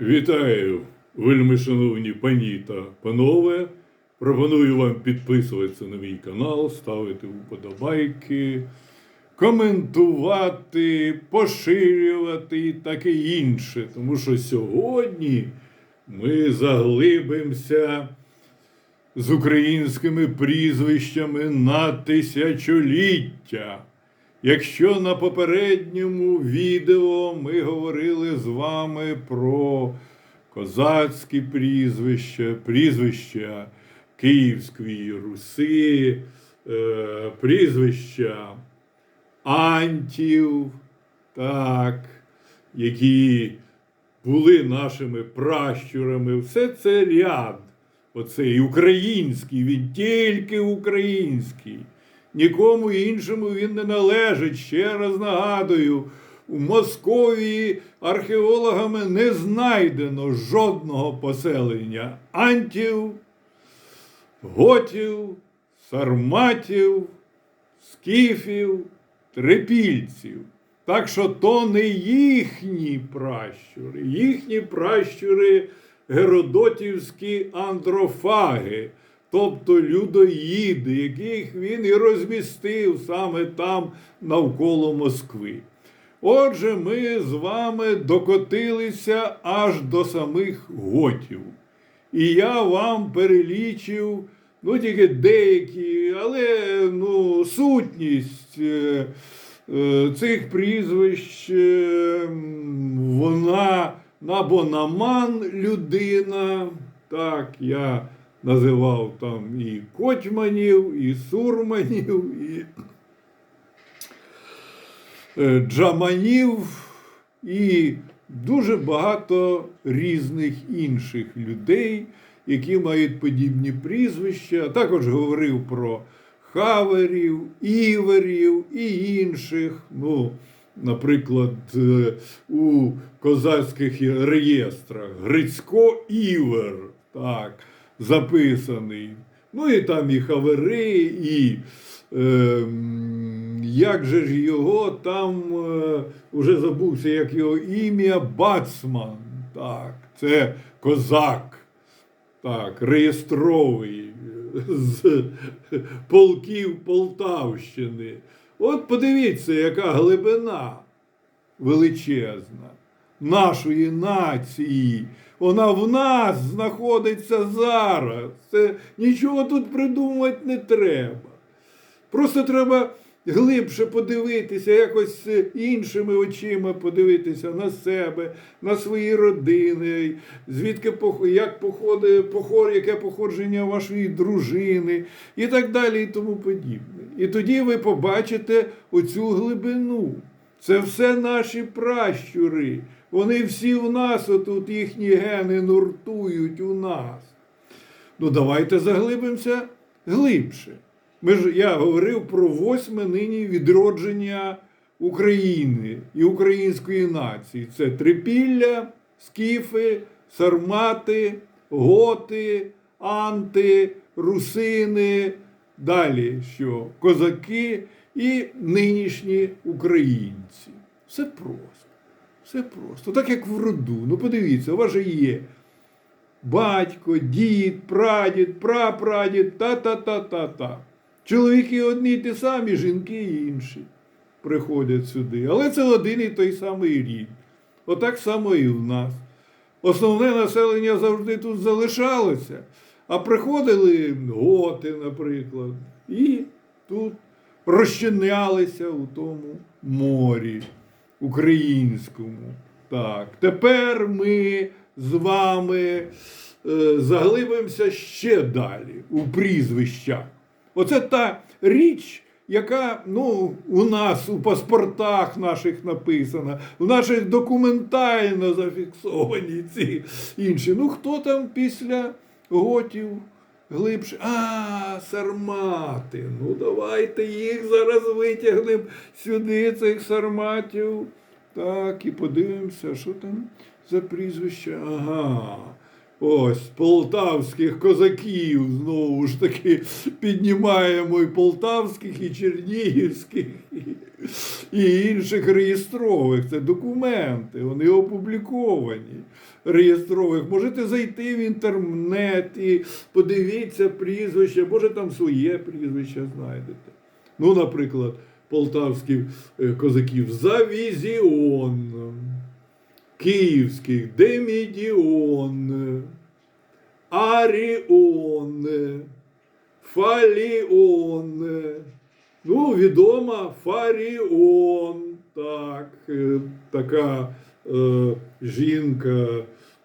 Вітаю, вельми пані та панове. Пропоную вам підписуватися на мій канал, ставити вподобайки, коментувати, поширювати і таке інше. Тому що сьогодні ми заглибимося з українськими прізвищами на тисячоліття. Якщо на попередньому відео ми говорили з вами про козацькі прізвища, прізвища Київської Руси, е, прізвища антів, так, які були нашими пращурами, все це ряд. Оцей український, він тільки український. Нікому іншому він не належить. Ще раз нагадую, у Московії археологами не знайдено жодного поселення антів, готів, сарматів, скіфів, трипільців. Так що то не їхні пращури, їхні пращури геродотівські андрофаги, тобто людоїди, яких він і розмістив саме там навколо Москви. Отже, ми з вами докотилися аж до самих готів. І я вам перелічив ну, тільки деякі, але ну, сутність е, е, цих прізвищ, е, вона набонаман людина. Так, я називав там і Котьманів, і Сурманів, і е, Джаманів, і дуже багато різних інших людей, які мають подібні прізвища. А також говорив про хаверів, іверів і інших. Ну, наприклад, е, у козацьких реєстрах Грицько-Івер, так, записаний. Ну і там і хавери, і е, як же ж його там е, забувся, як його ім'я Бацман. Так, це козак. Так, реєстровий е, з полків Полтавщини. От подивіться, яка глибина величезна нашої нації. Вона в нас знаходиться зараз. Це нічого тут придумувати не треба. Просто треба глибше подивитися, якось іншими очима подивитися на себе, на свої родини, звідки як походить, яке походження вашої дружини і так далі, і тому подібне. І тоді ви побачите оцю глибину. Це все наші пращури. Вони всі в нас, отут їхні гени нуртують у нас. Ну, давайте заглибимося глибше. Ми ж я говорив про восьме нині відродження України і української нації. Це трипілля, скіфи, сармати, готи, анти, русини, далі що козаки і нинішні українці. Все просто. Все просто. Так як в роду. Ну подивіться, у вас же є батько, дід, прадід, прапрадід, та-та-та-та-та. Чоловіки одні ті самі, жінки інші приходять сюди. Але це один і той самий рід. Отак само і в нас. Основне населення завжди тут залишалося, а приходили готи, наприклад, і тут розчинялися у тому морі українському. Так, тепер ми з вами е, заглибимося ще далі у прізвищах. Оце та річ, яка ну, у нас у паспортах наших написана, в наших документально зафіксовані ці інші. Ну, хто там після готів глибше? А, сармати. Ну, давайте їх зараз витягнемо сюди, цих сарматів. Так, і подивимося, що там за прізвище. Ага. ось полтавських козаків знову ж таки піднімаємо і полтавських, і чернігівських, і, інших реєстрових. Це документи, вони опубліковані. Реєстрових. Можете зайти в інтернет і подивіться прізвище, може там своє прізвище знайдете. Ну, наприклад, полтавських е, козаків Завізіон, київських Демідіон, Аріон, Фаліон. Ну, відома Фаріон. Так, е, така е, жінка,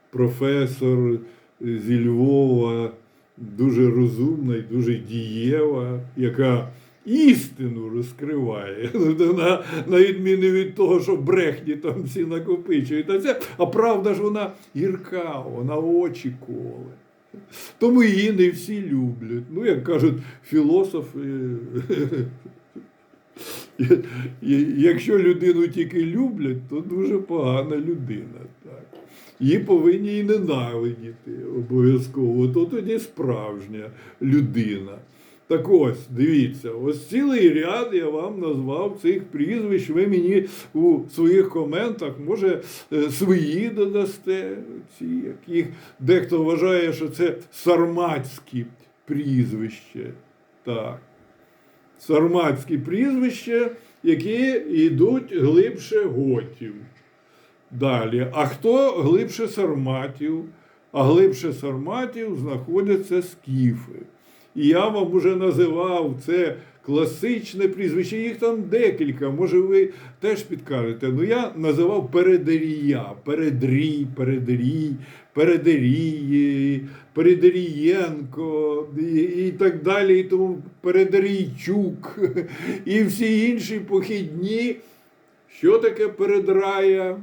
професор зі Львова, дуже розумна і дуже дієва, яка істину розкриває. На, на відміну від того, що брехні там всі накопичують. А, а правда ж вона гірка, вона очі коле. Тому її не всі люблять. Ну, як кажуть філософи, якщо людину тільки люблять, то дуже погана людина. Так. Її повинні і ненавидіти обов'язково. То тоді справжня людина. Так ось, дивіться, ось цілий ряд я вам назвав цих прізвищ. Ви мені у своїх коментах, може, е, свої додасте, ці, яких дехто вважає, що це сарматські прізвища. Так. Сарматські прізвища, які йдуть глибше готів. Далі. А хто глибше сарматів? А глибше сарматів знаходяться скіфи. Я вам уже називав це класичне прізвище. Їх там декілька. Може, ви теж підкажете. Ну я називав Передерія, Передрій, Передерій, Передерії, Передерієнко і так далі. І тому Передерійчук і всі інші похідні. Що таке передрая?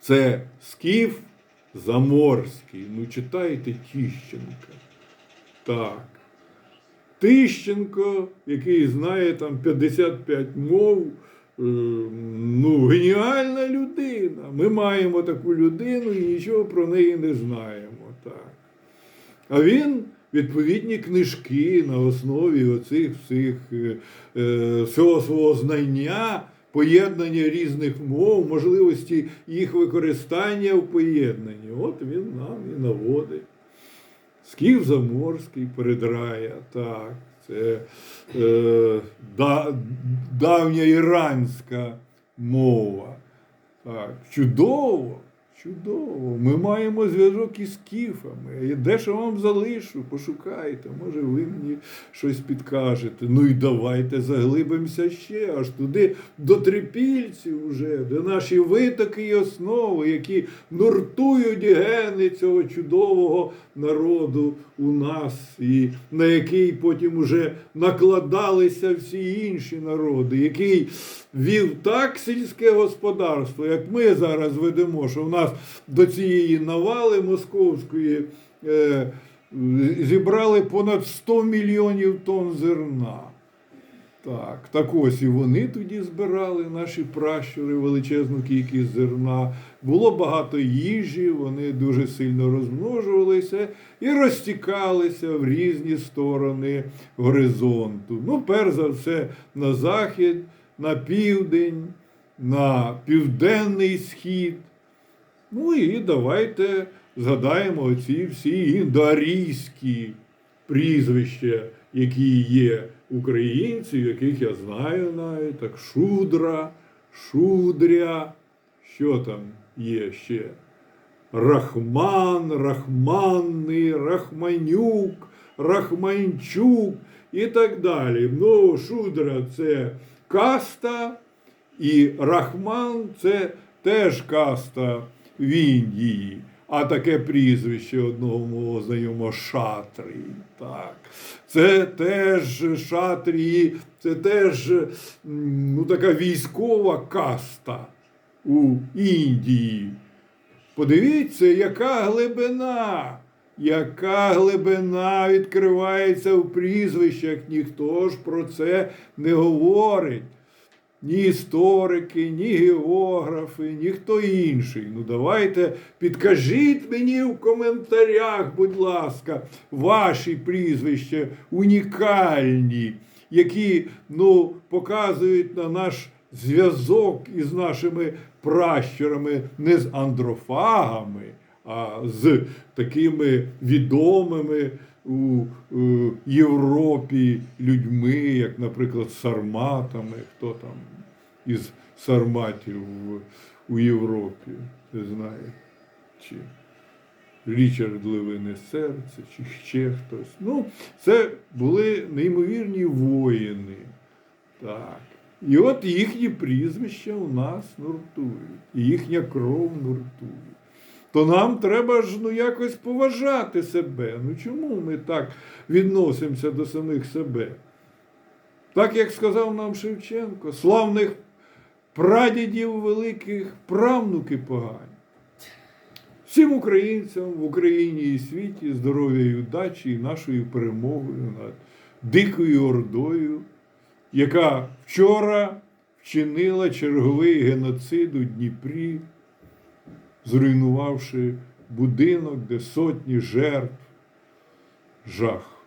Це скіф заморський. Ну, читайте Тіщенка. Так. Тищенко, який знає там 55 мов, е, ну, геніальна людина. Ми маємо таку людину і нічого про неї не знаємо. Так. А він відповідні книжки на основі оцих всіх е, е, всього свого знання, поєднання різних мов, можливості їх використання в поєднанні. От він нам і наводить. Скіф Заморський передрая, так, це е, да, давня іранська мова. Так, чудово, чудово. Ми маємо зв'язок із скіфами. Я дещо вам залишу, пошукайте, може ви мені щось підкажете. Ну і давайте заглибимося ще аж туди до трипільців уже, де наші витоки і основи, які нуртують гени цього чудового народу у нас, і на який потім уже накладалися всі інші народи, який вів так сільське господарство, як ми зараз ведемо, що в нас до цієї навали московської е, зібрали понад 100 мільйонів тонн зерна. Так, так ось і вони тоді збирали наші пращури величезну кількість зерна. Було багато їжі, вони дуже сильно розмножувалися і розтікалися в різні сторони горизонту. Ну, перш за все, на захід, на південь, на південний схід. Ну і давайте згадаємо оці всі індоарійські прізвища, які є українців, яких я знаю навіть, так Шудра, Шудря, що там є ще? Рахман, Рахманний, Рахманюк, Рахманчук і так далі. Ну, Шудра це каста, і Рахман це теж каста в Індії. А таке прізвище одного мого знайомого Шатрій. Так. Це теж Шатрії, це теж ну, така військова каста у Індії. Подивіться, яка глибина, яка глибина відкривається в прізвищах, ніхто ж про це не говорить. Ні історики, ні географи, ні хто інший. Ну давайте підкажіть мені в коментарях, будь ласка, ваші прізвища унікальні, які ну, показують на наш зв'язок із нашими пращурами не з андрофагами, а з такими відомими у Європі людьми, як, наприклад, сарматами, хто там із сарматів у Європі, не знаю, чи Річард Левине серце, чи ще хтось. Ну, це були неймовірні воїни. Так. І от їхні прізвища у нас нуртують, і їхня кров нуртує. То нам треба ж ну, якось поважати себе. Ну чому ми так відносимося до самих себе? Так як сказав нам Шевченко, славних прадідів великих правнуки погані. Всім українцям в Україні і світі здоров'я і удачі і нашою перемогою над дикою ордою, яка вчора вчинила черговий геноцид у Дніпрі, зруйнувавши будинок, де сотні жертв. Жах.